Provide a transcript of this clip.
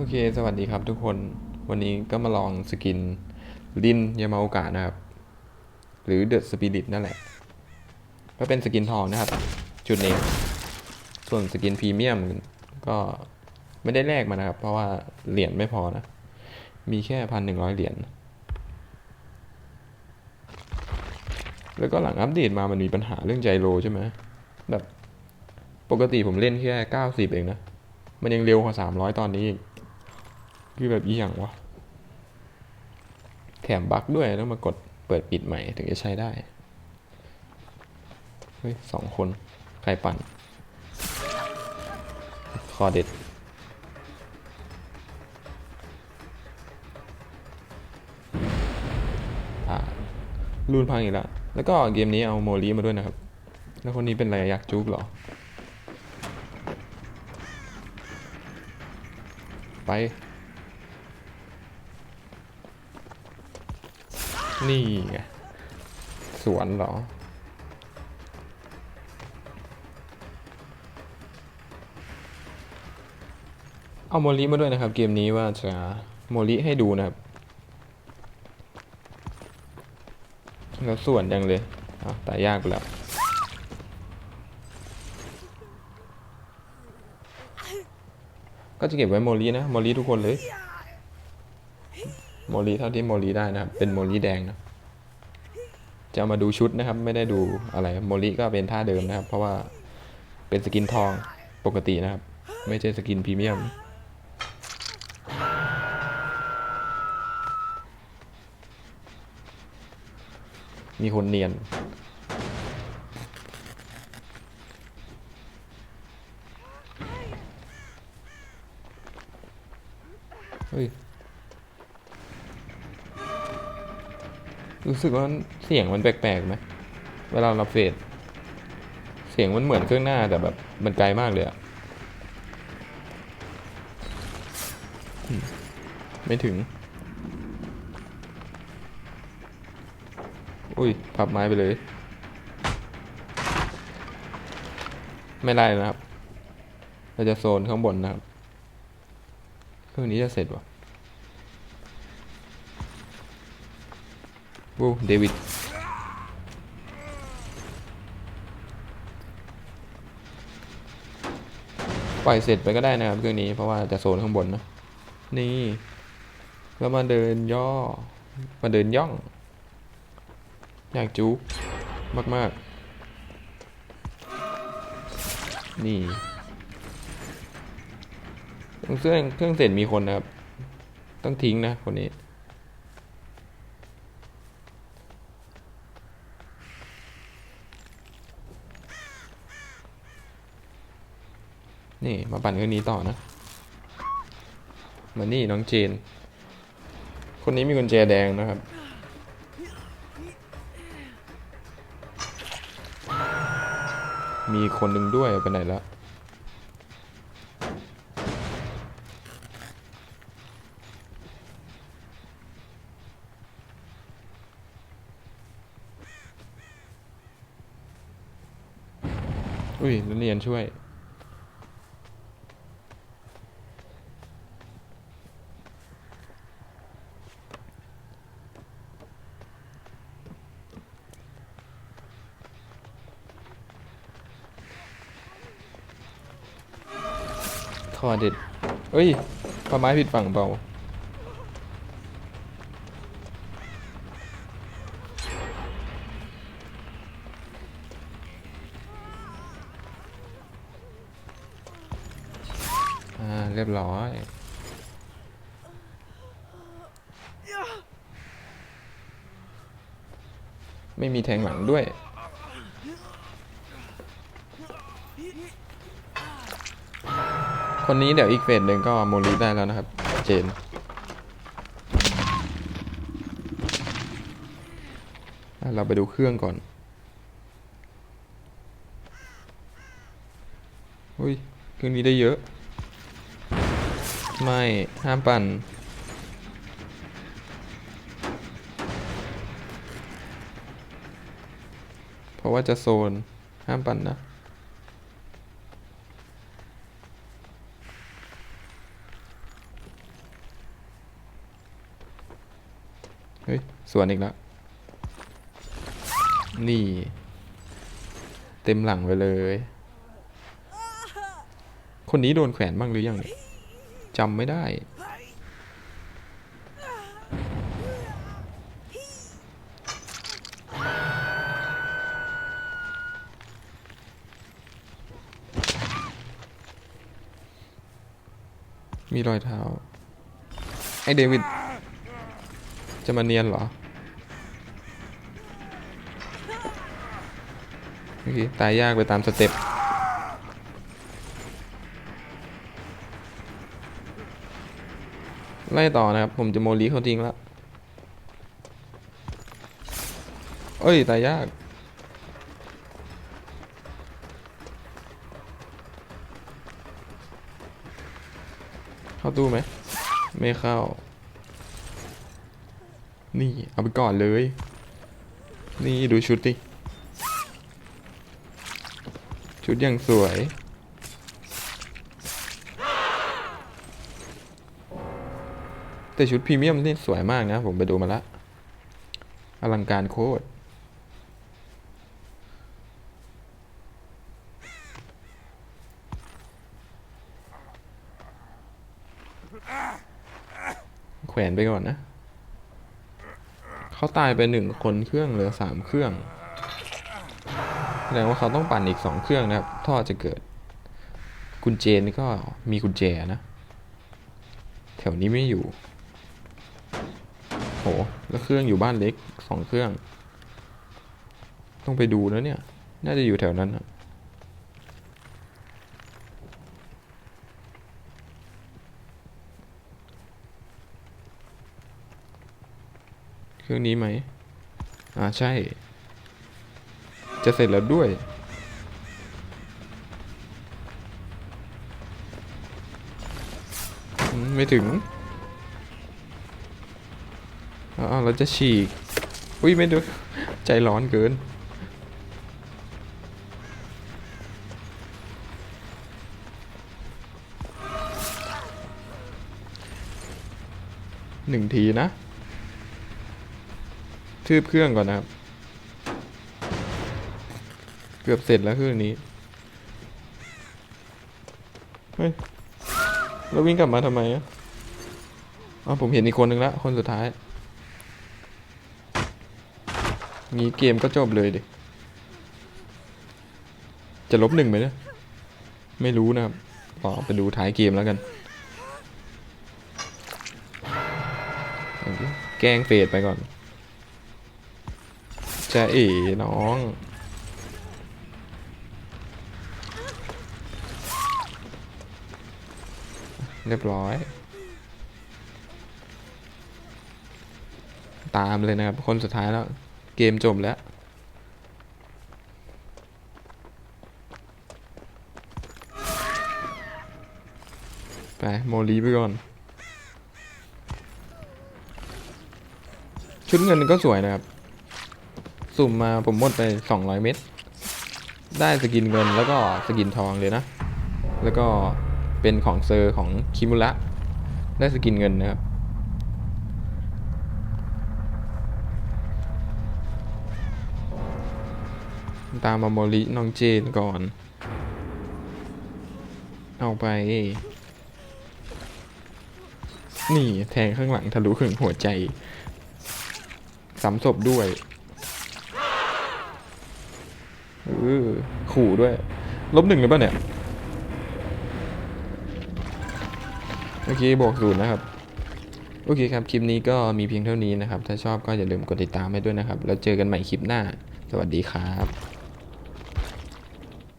โอเค สวัสดีครับทุกคน วันนี้ก็มาลองสกินลินยามาโอกะนะครับ หรือเดอะสปิริตนั่นแหละ ก็เป็นสกินทองนะครับ จุดนี้ ส่วนสกินพรีเมียมก็ไม่ได้แลกมานะครับ เพราะว่าเหรียญไม่พอนะ มีแค่พันหนึ่งร้อยเหรียญ แล้วก็หลังอัปเดตมามันมีปัญหาเรื่องไจโรใช่ไหมแบบ ปกติผมเล่นแค่เก้าสิบเองนะ มันยังเร็วกว่าสามร้อยตอนนี้อีก คือแบบอีหยังวะ แถมบั๊กด้วยต้องมากดเปิดปิดใหม่ถึงจะใช้ได้ เฮ้ยสองคน ใครปั่น คอเด็ดรูนพังอีกแล้ว แล้วก็เกมนี้เอาโมลีมาด้วยนะครับ แล้วคนนี้เป็นอะไรอยากจุกเหรอ ไป นี่ไงสวนเหรอ เอาโมลิมาด้วยนะครับ เกมนี้ว่าจะโมลิให้ดูนะครับ แล้วส่วนยังเลยอะต่ยากไปแล้วก็จะเก็บไว้โมลีนะโมลีทุกคนเลย โมลีเท่าที่โมลีได้นะครับ เป็นโมลีแดงนะจะมาดูชุดนะครับ ไม่ได้ดูอะไรโมลีก็เป็นท่าเดิมนะครับ เพราะว่าเป็นสกินทองปกตินะครับ ไม่ใช่สกินพรีเมียมมีคนเนียน รู้สึกว่าเสียงมันแปลกๆไหมเวลาเราเฟดเสียงมันเหมือนเครื่องหน้าแต่แบบมันไกลมากเลยอะไม่ถึง อุ้ย พับไม้ไปเลย ไม่ไล่นะครับ เราจะโซนข้างบนนะครับ เครื่องนี้จะเสร็จวะ วูเดวิดปล่อยเสร็จไปก็ได้นะครับเครื่องนี้เพราะว่าจะโซนข้างบนนะนี่แล้วมาเดินย่อ มาเดินย่อง อยากจุกมาก ๆ นี่เครื่องเครื่องเสร็จมีคนนะครับ ต้องทิ้งนะคนนี้ นี่มาปั่นเครื่องนี้ต่อนะมานี่น้องเจน คนนี้มีกุญแจแดงนะครับ มีคนหนึ่งด้วยไปไหนแล้วอุ้ยนักเรียนช่วย ทอเด็ด เอ้ยปลาไม้ผิดฝั่งเปล่าอ่า เรียบร้อยไม่มีแทงหลังด้วย คนนี้เดี๋ยวอีกเฟสหนึ่งก็โมลีได้แล้วนะครับ เจน เราไปดูเครื่องก่อน อุ้ย เครื่องนี้ได้เยอะ ไม่ ห้ามปั่นเพราะว่าจะโซน ห้ามปั่นนะ เฮ้ยสวนอีกแล้ว นี่ เต็มหลังไปเลย คนนี้โดนแขวนบ้างหรือยังจำไม่ได้ มีรอยเท้า ไอเดวิด จะมาเนียนเหรอโอเคตายยากไปตามสเต็ปไล่ต่อนะครับ ผมจะโมลีเขาทิ้งแล้วเอ้ย ตายยาก เข้าตู้ไหม ไม่เข้า นี่เอาไปก่อนเลย นี่ดูชุดดิ ชุดอย่างสวย แต่ชุดพรีเมียมนี่สวยมากนะ ผมไปดูมาละ อลังการโคตรแขวนไปก่อนนะ เขาตายไปหนึ่งคนเครื่องเหลือสามเครื่องแสดงว่าเขาต้องปั่นอีกสองเครื่องนะครับท่อจะเกิดกุญแจนี่ก็มีกุญแจนะ แถวนี้ไม่อยู่โหแล้วเครื่องอยู่บ้านเล็กสองเครื่อง ต้องไปดูนะเนี่ย น่าจะอยู่แถวนั้นนะ รื่องนี้ไหม อ่าใช่ จะเสร็จแล้วด้วย ไม่ถึงอ๋อเราจะฉีก อุ้ยไม่ดู ใจร้อนเกิน หนึ่งทีนะ ทืบเครื่องก่อนนะครับ เกือบเสร็จแล้วเครื่องนี้ เฮ้ยแล้ววิ่งกลับมาทำไมอะอ๋อผมเห็นอีกคนหนึ่งละคนสุดท้าย งี้เกมก็จบเลยดิ จะลบหนึ่งไหมเนี่ย ไม่รู้นะครับรอไปดูท้ายเกมแล้วกัน แกล้งเฟดไปก่อน จะเอ๋น้อง เรียบร้อย ตามเลยนะครับ คนสุดท้ายแล้ว เกมจบแล้วไปโมลีไปก่อน ชุดเงินก็สวยนะครับ สุ่มมาผมหมดไป 200 เม็ดได้สกินเงินแล้วก็สกินทองเลยนะ แล้วก็เป็นของเซอร์ของคิมุระได้สกินเงินนะครับ ตามมาโมริน้องเจนก่อน เอาไป นี่แทงข้างหลังทะลุถึงหัวใจสามศพด้วย เออขู่ด้วย ลบหนึ่งหรือเปล่าเนี่ยโอเคบวกศูนย์นะครับ โอเคครับ คลิปนี้ก็มีเพียงเท่านี้นะครับ ถ้าชอบก็อย่าลืมกดติดตามให้ด้วยนะครับ แล้วเจอกันใหม่คลิปหน้า สวัสดีครับ